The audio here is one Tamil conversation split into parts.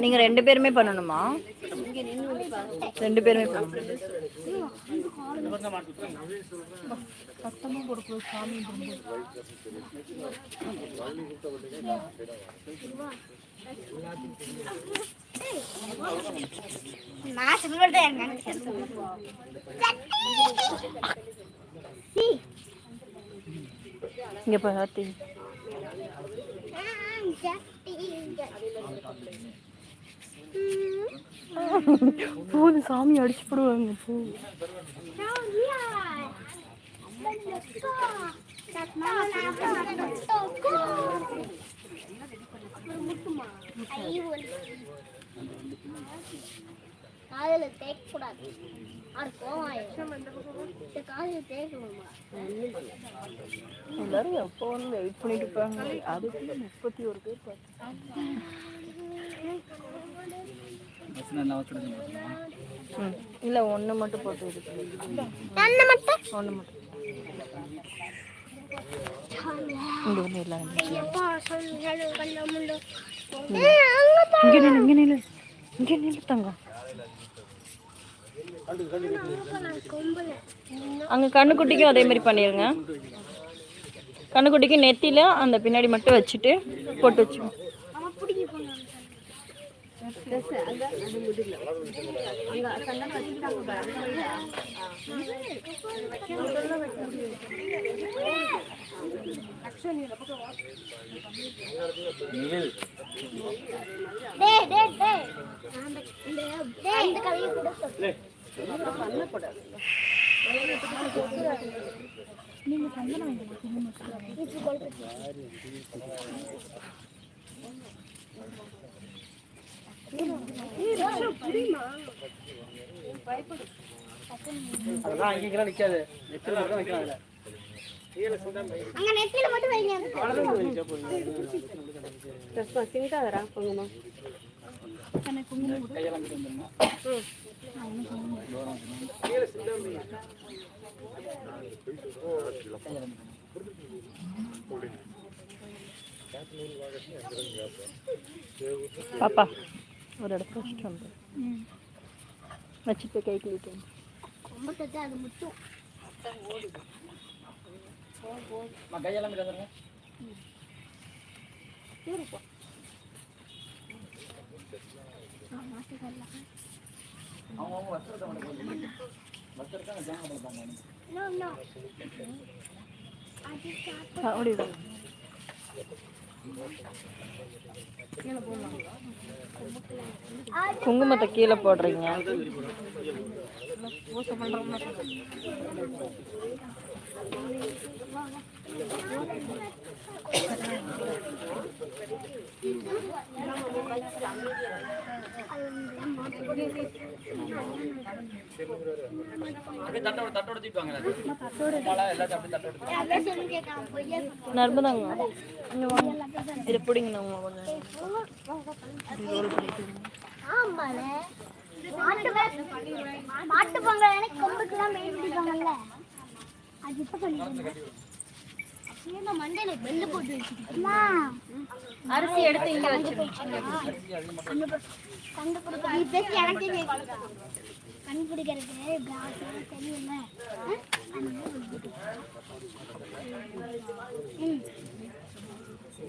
நீங்க ரெண்டு பேருமே பண்ணணுமா? ரெண்டு பேருமே பண்ணணும்? நான் சொல்லிட்டேன் இங்க பார்த்தி போது சாமி அடிச்சு போடுவாங்க போ காதல தேய்க்க கூடாது அது கோவம் ஆயிடும் இந்த காதல தேய்க்கணுமா எல்லாரும் எப்போ வந்து வெயிட் பண்ணிட்டு இருப்பாங்க அதுக்குள்ள முப்பத்தி ஒரு பேர் பார்த்து இல்லை ஒன்று மட்டும் போட்டு மட்டும்? ஒன்று மட்டும். இங்கே இங்கே நில்லு இங்கே நில்லு இங்கே நில்லு தங்கம் அங்கே கண்ணுக்குட்டிக்கும் அதே மாதிரி பண்ணிடுங்க கண்ணுக்குட்டிக்கு நெத்தியில் அந்த பின்னாடி மட்டும் வச்சுட்டு போட்டு வச்சுக்கோங்க. டேய் டேய் டேய் அதெல்லாம் அங்கேங்கெல்லாம் நிற்காது நெத்தில மட்டும் வைக்கலாம் அதில். அங்க நெத்தியில மட்டும் வைங்க. கையெல்லாம் கிட்ட வந்துருங்க பாப்பா. ஒரு இடத்துல வச்சுட்டு வந்து வச்சுட்டு கை கிளிட்டு ரொம்ப தட்டு அது முட்டும் கையெல்லாம் கிட்ட வந்துருங்க அவங்க அவங்க வஸ்திரத்தை மட்டும் போடுங்க. அப்படி குங்குமத்தை கீழே போடுறீங்க. நர்மதாங்க. இதை பிடிங்க உங்க கொஞ்சம் ஆமால மாட்டு மாட்டு பொங்கல் மெயின் பிடிப்பாங்கல்ல அது இப்ப நான் மண்டையில பெல்லு போட்டு வச்சிருக்கேன் அரிசி எடுத்து இங்க வச்சு கண்டுபிடிக்க நீ பேசி எனக்கே கண்டுபிடிக்கிறதுக்கு இருடா,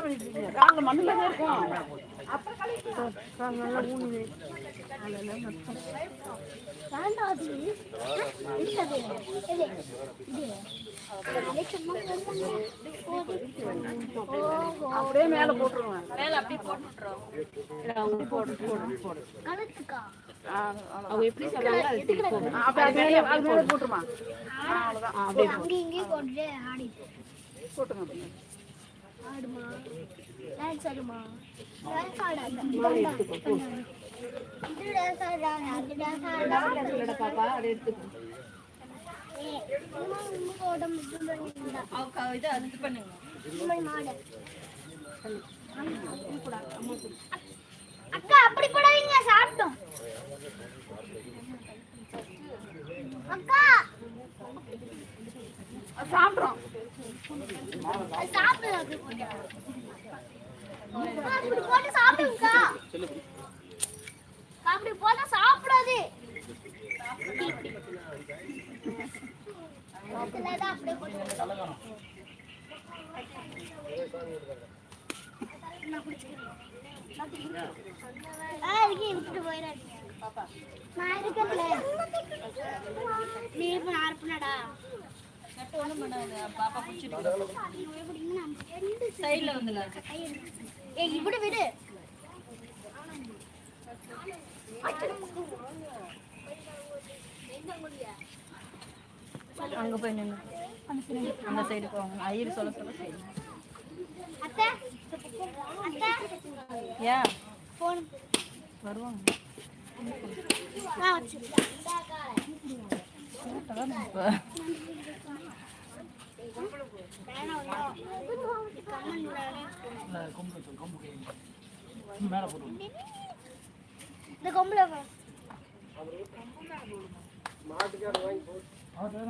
கடிச்சிடுவானே. அப்படியே மேல போட்டுருவேன் மேல அப்படியே அவங்க எப்படி சொல்றாங்க போட்டுருமா அங்க ஆடுமா? டான்ஸ் ஆடுமா? டான்ஸ் ஆடாத. இதுடா இல்லடா பாப்பா அதை எடுத்துக்கோ. அவ இது அது இது பண்ணுங்க. அக்கா அப்படி போடாதீங்க சாப்பிட்டோம். அக்கா. சாப்பிட்றோம். அப்படி அப்படி போட்டா சாப்பிடாது நீ இப்ப நான் ஒன்றும் பண்ணாது பாப்பா பிடிச்சிட்டு சைடில் வந்துல ஏய் இப்படி விடு. அங்கே போய் நின்று அந்த சைடு போவாங்க ஐயர் சொல்ல சொல்ல சைடு ஏன் வருவாங்க. நான் வச்சிருக்கேன் இப்போ மேலே போட்டு இந்த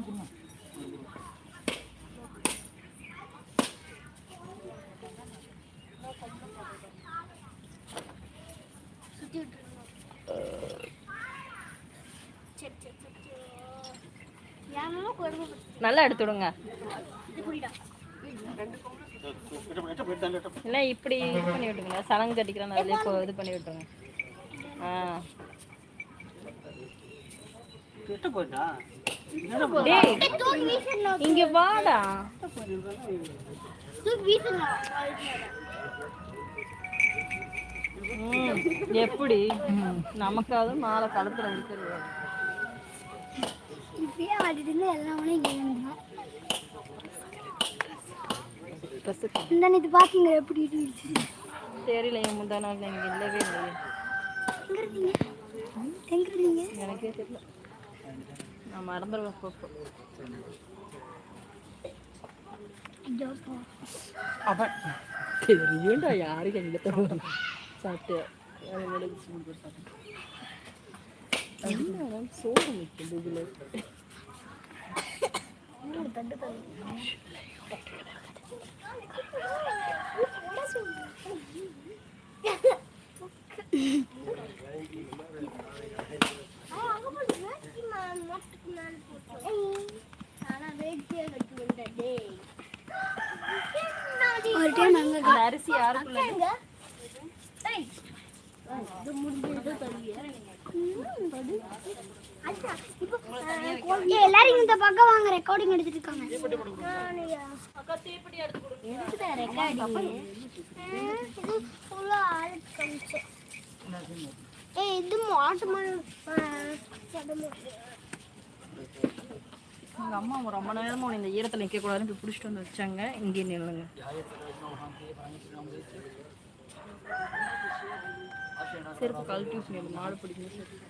கொடுங்க சுத்தி விட்டுருங்க சரி சரி சரி என் மாமா குழம்பு வச்சு- நல்லா எடுத்து விடுங்க. என்ன இல்லை இப்படி இது பண்ணி விட்டுருங்க. சலங்கு கட்டிக்கிறேன் அதிலே இப்போ இது பண்ணி விட்டுருங்க. ஆ. இங்க வாடா. எப்படி? நமக்காவது மாலை கலத்துல இருக்கிறது இப்பயே வாட்டிட்டு எல்லாமே இங்கே வந்துடும் இந்த இது பாக்கிங்க எப்படி இருந்துச்சு தெரியல என் முந்தா நாள் இங்கே இல்லவே இல்லையே. எங்க எனக்கே தெரியல. நான் மறந்துடுவேன் அப்பப்போ. ஐயோ போ. அவன் தெரியும்டா யாருக்கு எங்க தருவாங்க சாப்பிட்டு சோறு நிற்குது இதில்? அரிசி யாருக்குள்ள எங்க? டேய். இது முடிஞ்சது தம்பியா? எல்லாரும் இந்த பக்கம் வாங்க ரெக்கார்டிங் எடுத்துட்டு இருக்காங்க நானுயா? இது ஏய் இது எங்கள் அம்மா ரொம்ப நேரமாக உன்னை இந்த ஈரத்தில் நிற்கக்கூடாதுன்னு போய் பிடிச்சிட்டு வந்து வச்சாங்க இங்கே நில்லுங்க செருப்பு கழட்டி விட்டு மாடு பிடிக்கணும்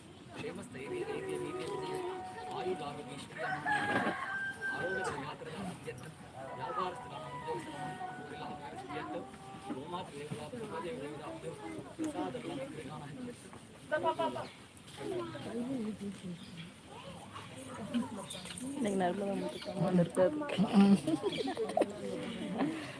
நடுவில் வந்துட்டு வந்திருக்காரு நம மகாமாய நமः ஏய், என்ன போட்டு வீராஜ்யாய நமः ஐஸ்வர்யாய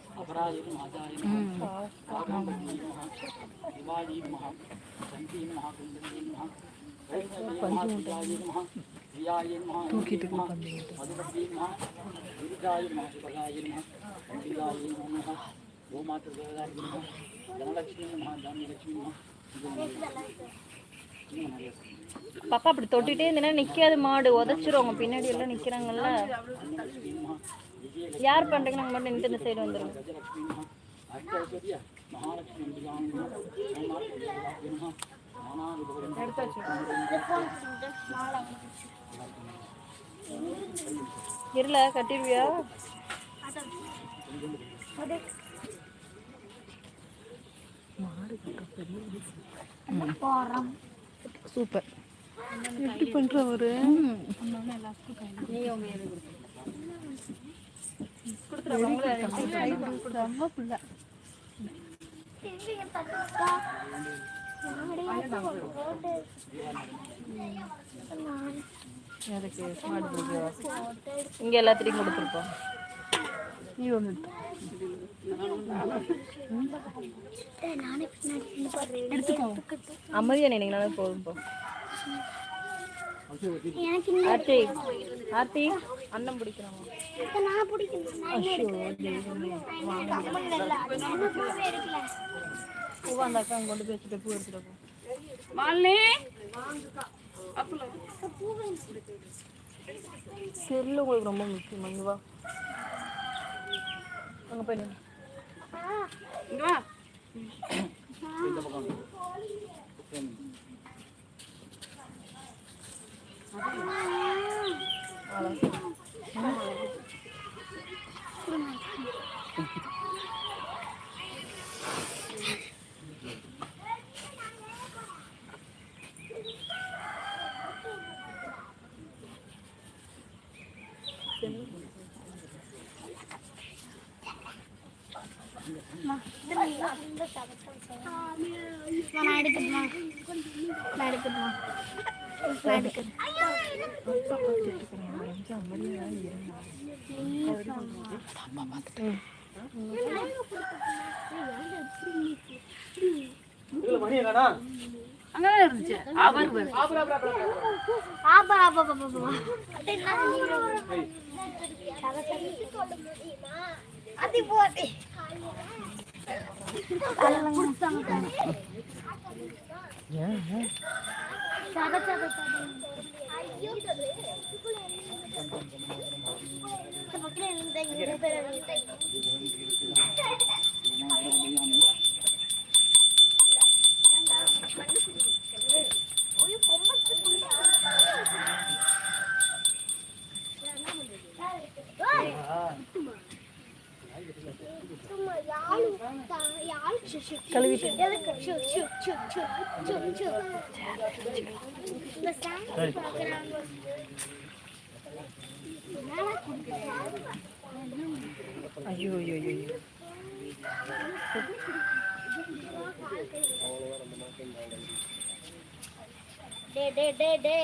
கோமாத்திர தனலட்சுமி தானியலட்சுமி நமः இது நிறைய பாப்பா அப்படி தொட்டிட்டே இருந்தேன்னா நிக்காது மாடு உதச்சிருவாங்க பின்னாடி எல்லாம் நிக்கிறாங்கல்ல. யார் பண்ணுறீங்க நாங்கள் மட்டும் நின்று இந்த சைடு வந்துடுங்க எடுத்து இருல கட்டிடுவியா சூப்பர். எப்படி பண்ற ஒரு நீ இங்க எல்லாத்திட்டையும் கொடுத்துருப்போம். நீ ஒன்று எடுத்துக்கோ. அமைதியா நினைங்களா போதும் போ. ஆர்த்தி ஆர்த்தி அண்ணன் பிடிக்கிறாங்க. பூவா அந்த அக்கா கொண்டு போய் பூ எடுத்துட்டு போ செல்லு உங்களுக்கு ரொம்ப முக்கியம் இங்க வா. அங்க போய் நில்லு. இந்த பக்கம் நான் எடுக்கட்டுமா நான் எடுக்கட்டுமா நான் அங்கதான் இருந்துச்சு. அவர் அது கழுவிட்டு ஐயோ ஐயோ ஐயோ டே டே டே டே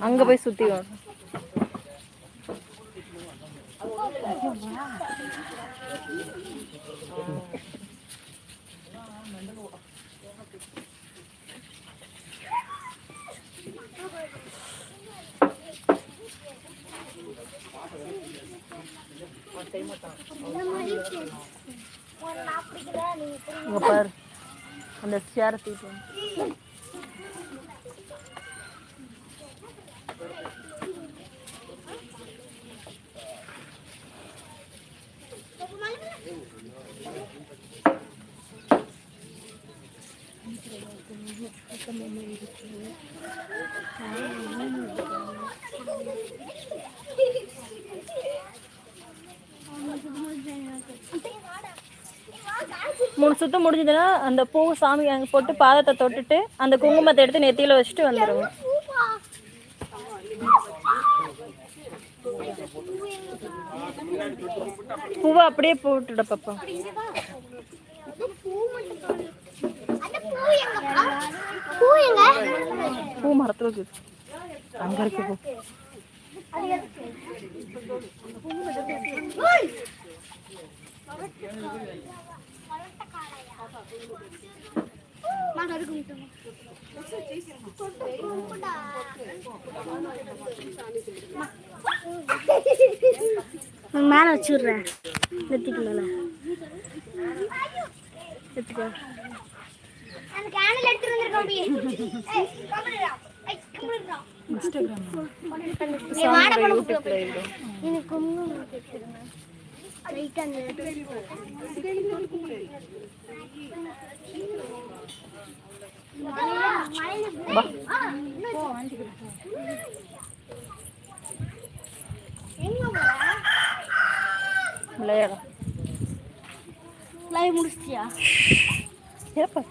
அங்க போய் சுத்தி வா. பாரு. அந்த சேர தூக்கிட்டு மூணு சுத்தம் முடிஞ்சதுன்னா அந்த பூ சாமி அங்கே போட்டு பாதத்தை தொட்டுட்டு அந்த குங்குமத்தை எடுத்து நெத்தியில வச்சுட்டு வந்துடுவோம் பூவை அப்படியே போட்டுட பாப்பா அது பூ மட்டும் தோணும். அந்த பூ எங்கப்பா? பூ எங்க? பூ மரத்துல இருக்குது அங்க இருக்கு பூ அது எதுக்கு? ஓய்! மாடு அதுக்கு முட்டுமா? கும்பிடா. மேல வச்சுடுறேன் நெத்திக்கு மேல எடுத்துக்கோ அந்த விளையாடும் லைவ் முடிச்சிட்டியா? ஏப்பா?